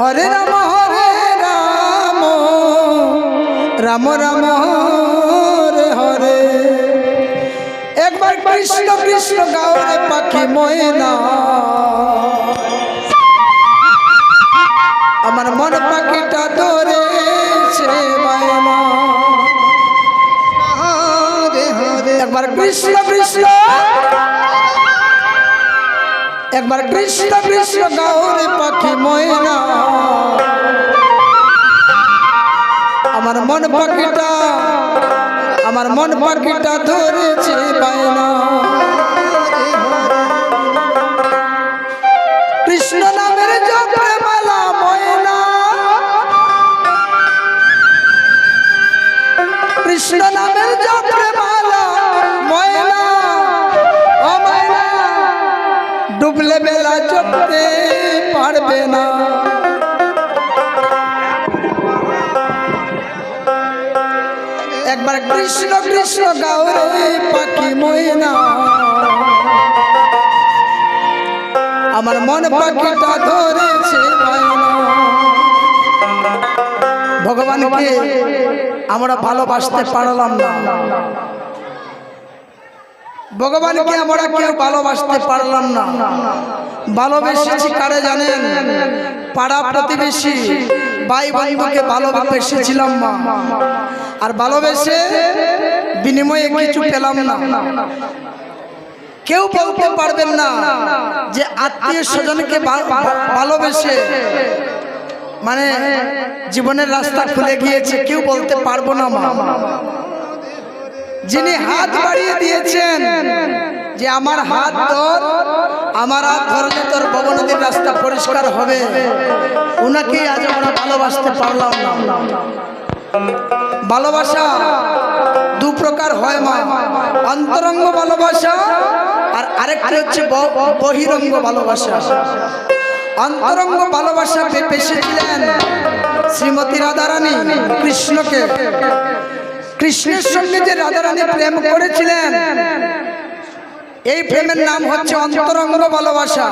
হরে রাম হরে রাম। রাম রাম, হরে হরে। একবার কৃষ্ণ কৃষ্ণ গাওরে পাখি ময়না। আমার মন পাখিটা ধরেছে একবার কৃষ্ণ কৃষ্ণ একবার কৃষ্ণ কৃষ্ণ গাউরে পাখি ময়না। আমার মন পাখিটা আমার মন পাখিটা ধরেছে বায়না। বেলা চপতে পারবে না। একবার কৃষ্ণ কৃষ্ণ গাওরে পাখি ময়না। আমার মন পাখিটা ধরেছে। ভগবানকে আমরা ভালোবাসতে পারলাম না। ভগবানকে আমরা কেউ ভালোবাসতে পারলাম না। ভালোবেসেছি কারে জানেন? পাড়া প্রতিবেশী। ভাই বন্ধুকে ভালোবেসেছিলাম মা। আর ভালোবেসে বিনিময়ে কিছু পেলাম না। কেউ বলতে পারবেন না যে আত্মীয় স্বজনকে ভালোবেসে। মানে জীবনের রাস্তা খুলে গিয়েছে। কেউ বলতে পারব না মা। যিনি হাত বাড়িয়ে দিয়েছেন যে আমার হাত ধর আমার হাত ধরলে তোর ভবনদীর রাস্তা পরিষ্কার হবে। ওনাকেই আজ আমরা ভালোবাসতে পারলাম না। ভালোবাসা দু প্রকার হয় মা। অন্তরঙ্গ ভালোবাসা আর আরেকটি হচ্ছে বহিরঙ্গ ভালোবাসা। অন্তরঙ্গ ভালোবাসা পেশেছিলেন শ্রীমতী রাধারানী কৃষ্ণকে। কৃষ্ণের সঙ্গে যে রাধারানী প্রেম করেছিলেন, এই প্রেমের নাম হচ্ছে অন্তরঙ্গ ভালোবাসা।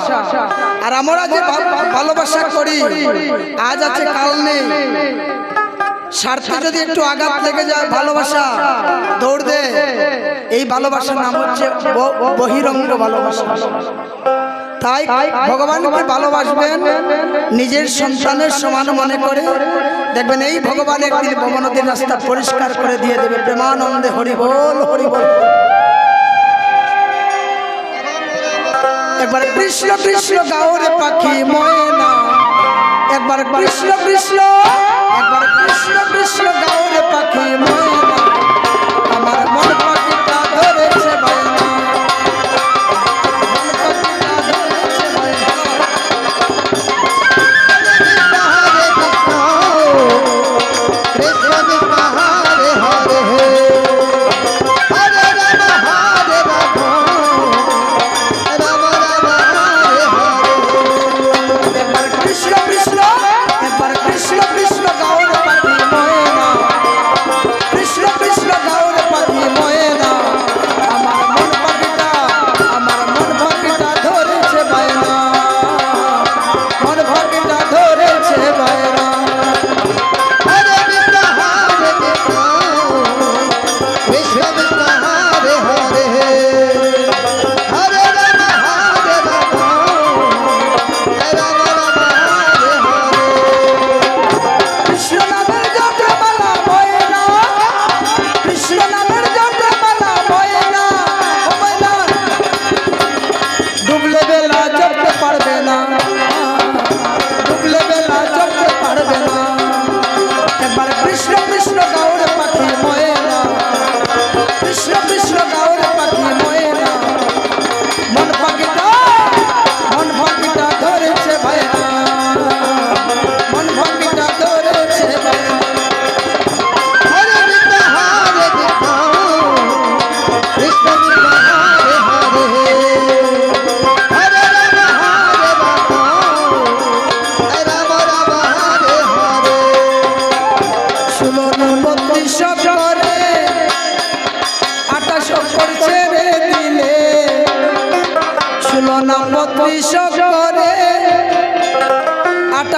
আর আমরা যে ভালোবাসা করি, আজ আছে, কাল নেই। স্বার্থে যদি একটু আঘাত লেগে যায় ভালোবাসা, দৌড় দে। এই ভালোবাসার নাম হচ্ছে বহিরঙ্গ ভালোবাসা। তাই ভগবানকে ভালোবাসবেন, নিজের সন্তানের সমান মনে করে। দেখবেন এই ভগবান একদিন ভবনদীর রাস্তা পরিষ্কার করে দিয়ে দেবে। প্রেমানন্দে হরিবল হরিবল একবার কৃষ্ণ কৃষ্ণ গাওরে পাখি ময়না। একবার কৃষ্ণ কৃষ্ণ, একবার কৃষ্ণ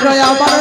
Saya.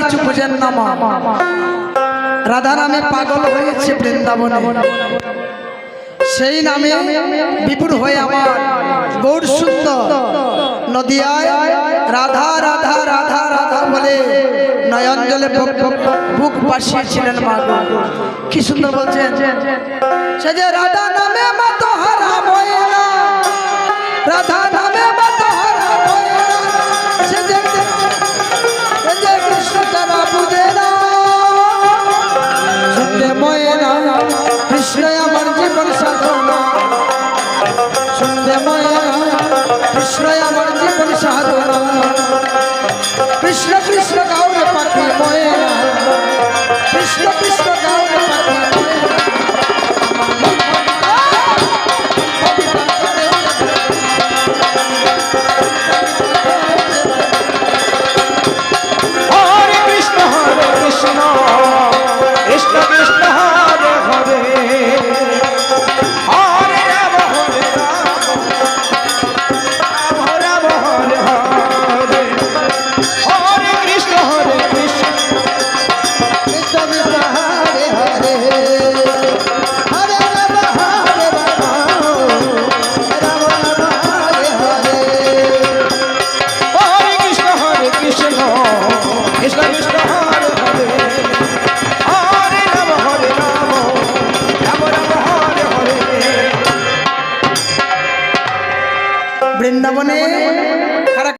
কিছু বুঝেন না, মা। রাধা নামে পাগল হয়েছে বৃন্দাবন। সেই নামে বিপুল হয়ে আমার গৌর সুন্দর নদিয়ায় রাধা রাধা রাধা রাধা বলে নয়ন জলে বুক পাশিয়েছিলেন মা কি সুন্দর বলছেন? সে যে রাধা কৃষ্ণ কৃষ্ণ কাউরে পাখি ময়ে